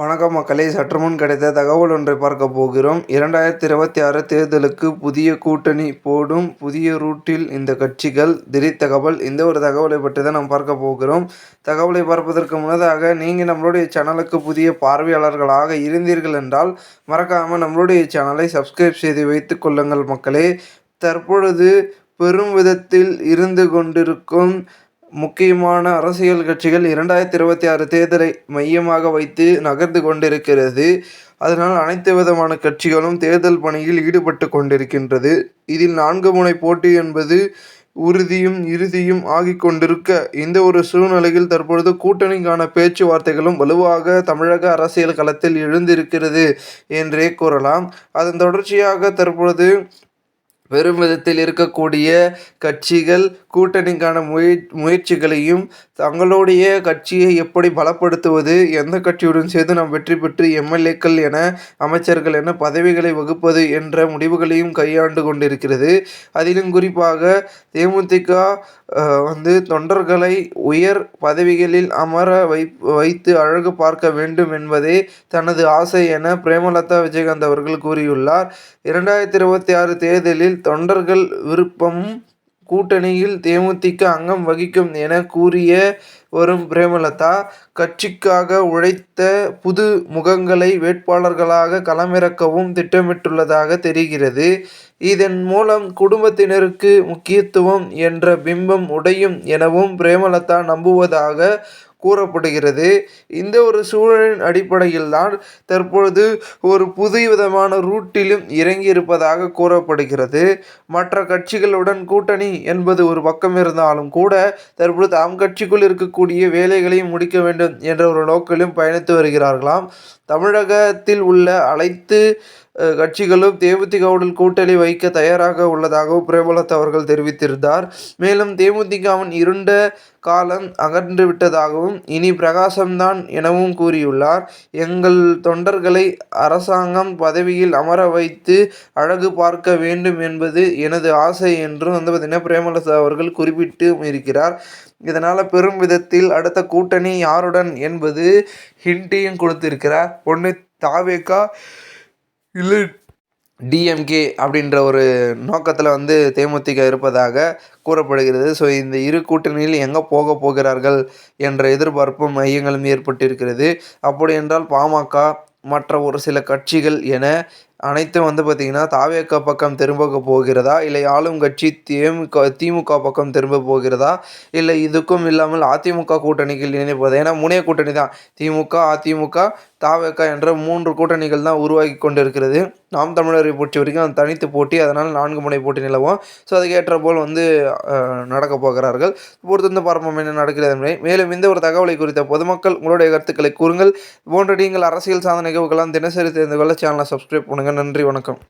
வணக்கம் மக்களே. சற்று முன் கிடைத்த தகவல் ஒன்றை பார்க்க போகிறோம். இரண்டாயிரத்தி இருபத்தி ஆறு தேர்தலுக்கு புதிய கூட்டணி போடும் புதிய ரூட்டில் இந்த கட்சிகள் திடீர் தகவல் இந்த ஒரு தகவலை பற்றி தான் நாம் பார்க்க போகிறோம். தகவலை பார்ப்பதற்கு முன்னதாக நீங்கள் நம்மளுடைய சேனலுக்கு புதிய பார்வையாளர்களாக இருந்தீர்கள் என்றால் மறக்காமல் நம்மளுடைய சேனலை சப்ஸ்கிரைப் செய்து வைத்து கொள்ளுங்கள் மக்களே. தற்பொழுது பெரும் விதத்தில் இருந்து கொண்டிருக்கும் முக்கியமான அரசியல் கட்சிகள் இரண்டாயிரத்தி இருபத்தி ஆறு தேர்தலை மையமாக வைத்து நகர்ந்து கொண்டிருக்கிறது. அதனால் அனைத்து விதமான கட்சிகளும் தேர்தல் பணியில் ஈடுபட்டு கொண்டிருக்கின்றது. இதில் நான்கு முனை போட்டி என்பது உறுதியும் இறுதியும் ஆகிக் கொண்டிருக்க இந்த ஒரு சூழ்நிலையில் தற்பொழுது கூட்டணிக்கான பேச்சுவார்த்தைகளும் வலுவாக தமிழக அரசியல் களத்தில் எழுந்திருக்கிறது என்றே கூறலாம். அதன் தொடர்ச்சியாக தற்பொழுது பெரும் விதத்தில் இருக்கக்கூடிய கட்சிகள் கூட்டணிக்கான முய முயற்சிகளையும் தங்களுடைய கட்சியை எப்படி பலப்படுத்துவது எந்த கட்சியுடன் சேர்ந்து நாம் வெற்றி பெற்று எம்எல்ஏக்கள் என அமைச்சர்கள் என பதவிகளை வகுப்பது என்ற முடிவுகளையும் கையாண்டு கொண்டிருக்கிறது. அதிலும் குறிப்பாக தேமுதிக வந்து தொண்டர்களை உயர் பதவிகளில் அமர வை வைத்து அழகு பார்க்க வேண்டும் என்பதே தனது ஆசை என பிரேமலதா விஜயகாந்த் அவர்கள் கூறியுள்ளார். இரண்டாயிரத்தி இருபத்தி ஆறு தேர்தலில் தொண்டர்கள் விருப்பமும் கூட்டணியில் தேமுதிக அங்கம் வகிக்கும் என கூறிய வரும் பிரேமலதா கட்சிக்காக உழைத்த புது முகங்களை வேட்பாளர்களாக களமிறக்கவும் திட்டமிட்டுள்ளதாக தெரிகிறது. இதன் மூலம் குடும்பத்தினருக்கு முக்கியத்துவம் என்ற பிம்பம் உடையும் எனவும் பிரேமலதா நம்புவதாக கூறப்படுகிறது. இந்த ஒரு சூழலின் அடிப்படையில் தான் தற்பொழுது ஒரு புதிய விதமான ரூட்டிலும் இறங்கியிருப்பதாக கூறப்படுகிறது. மற்ற கட்சிகளுடன் கூட்டணி என்பது ஒரு பக்கம் இருந்தாலும் கூட தற்பொழுது தாம் கட்சிக்குள் இருக்கக்கூடிய வேலைகளையும் முடிக்க வேண்டும் என்ற ஒரு நோக்கிலும் பயணித்து வருகிறார்களாம். தமிழகத்தில் உள்ள அனைத்து கட்சிகளும் தேமுதிகவுடன் கூட்டணி வைக்க தயாராக உள்ளதாகவும் பிரேமலதா அவர்கள் தெரிவித்திருந்தார். மேலும் தேமுதிகவின் இருண்ட காலம் அகன்று விட்டதாகவும் இனி பிரகாசம்தான் எனவும் கூறியுள்ளார். எங்கள் தொண்டர்களை அரசாங்கம் பதவியில் அமர வைத்து அழகு பார்க்க வேண்டும் என்பது எனது ஆசை என்றும் வந்து பார்த்திங்கன்னா பிரேமலதா அவர்கள் குறிப்பிட்டு இருக்கிறார். இதனால் பெரும் விதத்தில் அடுத்த கூட்டணி யாருடன் என்பது ஹிண்டியும் கொடுத்திருக்கிறார். ஒன்று தாவேக்கா இல்லை. டிஎம்கே அப்படின்ற ஒரு நோக்கத்தில் வந்து தேமுதிக இருப்பதாக கூறப்படுகிறது. ஸோ இந்த இரு கூட்டணியில் எங்கே போக போகிறார்கள் என்ற எதிர்பார்ப்பும் மையங்களும் ஏற்பட்டிருக்கிறது. அப்படி என்றால் பாமக மற்ற ஒரு சில கட்சிகள் என அனைத்தும் வந்து பார்த்திங்கன்னா தாவேக்கா பக்கம் திரும்ப போகிறதா? இல்லை ஆளும் கட்சி திமுக திமுக பக்கம் திரும்ப போகிறதா? இல்லை இதுக்கும் இல்லாமல் அதிமுக கூட்டணிகள் இணைப்பது ஏன்னா முனைய கூட்டணி தான் திமுக அதிமுக தாவேக்கா என்ற மூன்று கூட்டணிகள் தான் உருவாகி கொண்டிருக்கிறது. நாம் தமிழரை பொறுத்த வரைக்கும் தனித்து போட்டி அதனால் நான்கு முனை போட்டி நிலவும். ஸோ அதுக்கேற்ற போல் வந்து நடக்க போகிறார்கள். பொறுத்திருந்த பார்ப்போம் என்ன நடக்கிறது மேலும் இந்த ஒரு தகவலை குறித்த பொதுமக்கள் உங்களுடைய கருத்துக்களை கூறுங்கள். போன்ற நீங்கள் அரசியல் சாதனை நிகழ்வுகளாம் தினசரி தெரிந்து கொள்ள சேனலை சப்ஸ்கிரைப் பண்ணுங்கள் நன்றி வணக்கம்.